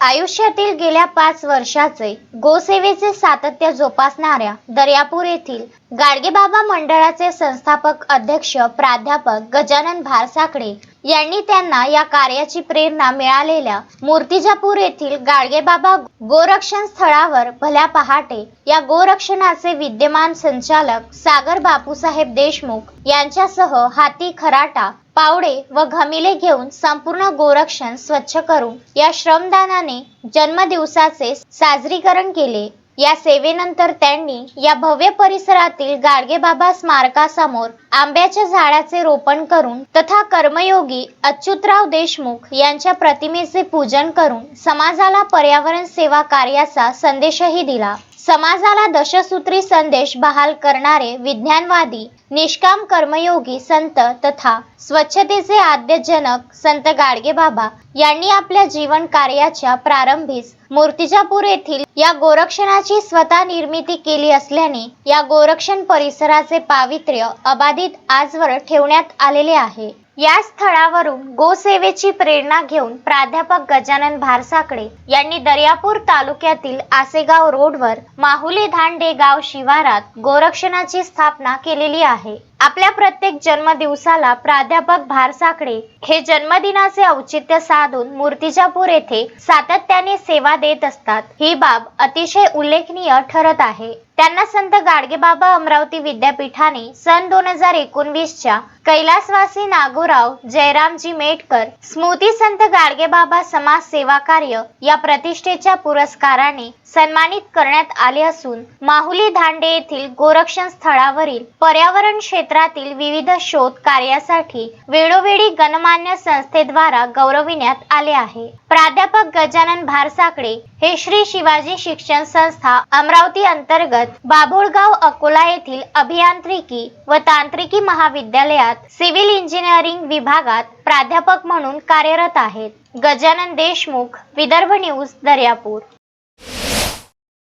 आयुष्यातील गेल्या पाच वर्षाचे गोसेवेचे सातत्य जोपासणाऱ्या दर्यापूर येथील गाडगेबाबा मंडळाचे संस्थापक अध्यक्ष प्राध्यापक गजानन भारसाकडे यांनी त्यांना या कार्याची प्रेरणा मिळालेल्या मूर्तिजापूर येथील गाडगेबाबा गोरक्षण स्थळावर भल्या पहाटे या गोरक्षणाचे विद्यमान संचालक सागर बापूसाहेब देशमुख यांच्यासह हाती खराटा पावडे व घमिले घेऊन संपूर्ण गोरक्षण स्वच्छ करून या श्रमदानाने जन्मदिवसाचे साजरीकरण केले. या सेवेनंतर त्यांनी या भव्य परिसरातील गाडगेबाबा स्मारकासमोर आंब्याच्या झाडाचे रोपण करून तथा कर्मयोगी अच्युतराव देशमुख यांच्या प्रतिमेचे पूजन करून समाजाला पर्यावरण सेवा कार्याचा संदेशही दिला. समाजाला दशसूत्री संदेश बहाल करणारे विज्ञानवादी निष्काम कर्मयोगी संत तथा स्वच्छतेचे आद्यजनक संत गाडगेबाबा यांनी आपल्या जीवन कार्याच्या प्रारंभीस मूर्तिजापूर येथील या गोरक्षणाची स्वतः निर्मिती केली असल्याने या गोरक्षण परिसराचे पावित्र्य अबाधित आजवर ठेवण्यात आलेले आहे. या स्थळावरून गोसेवेची प्रेरणा घेऊन प्राध्यापक गजानन भारसाकडे यांनी दर्यापूर तालुक्यातील आसेगाव रोडवर माहुली धांडे गाव शिवारात गोरक्षणाची स्थापना केलेली आहे. आपल्या प्रत्येक जन्मदिवसाला प्राध्यापक भारसाकडे हे जन्मदिनाचे औचित्य साधून मूर्तिजापूर येथे सातत्याने सेवा देत असतात. ही बाब अतिशय उल्लेखनीय ठरत आहे. त्यांना संत गाडगेबाबा अमरावती विद्यापीठाने सन दोन हजार एकोणवीसच्या कैलासवासी नागोराव जयरामजी मेटकर स्मृती संत गाडगेबाबा समाज सेवा कार्य या प्रतिष्ठेच्या पुरस्काराने सन्मानित करण्यात आले असून माहुली धांडे येथील गोरक्षण स्थळावरील पर्यावरण क्षेत्र क्षेत्रातील विविध शोध कार्यासाठी वेळोवेळी गणमान्य संस्थेद्वारा गौरविण्यात आले आहे. प्राध्यापक गजानन भारसाकडे हे श्री शिवाजी शिक्षण संस्था अमरावती अंतर्गत बाभुळगाव अकोला येथील अभियांत्रिकी व तांत्रिकी महाविद्यालयात सिव्हिल इंजिनिअरिंग विभागात प्राध्यापक म्हणून कार्यरत आहेत. गजानन देशमुख विदर्भ न्यूज दर्यापूर.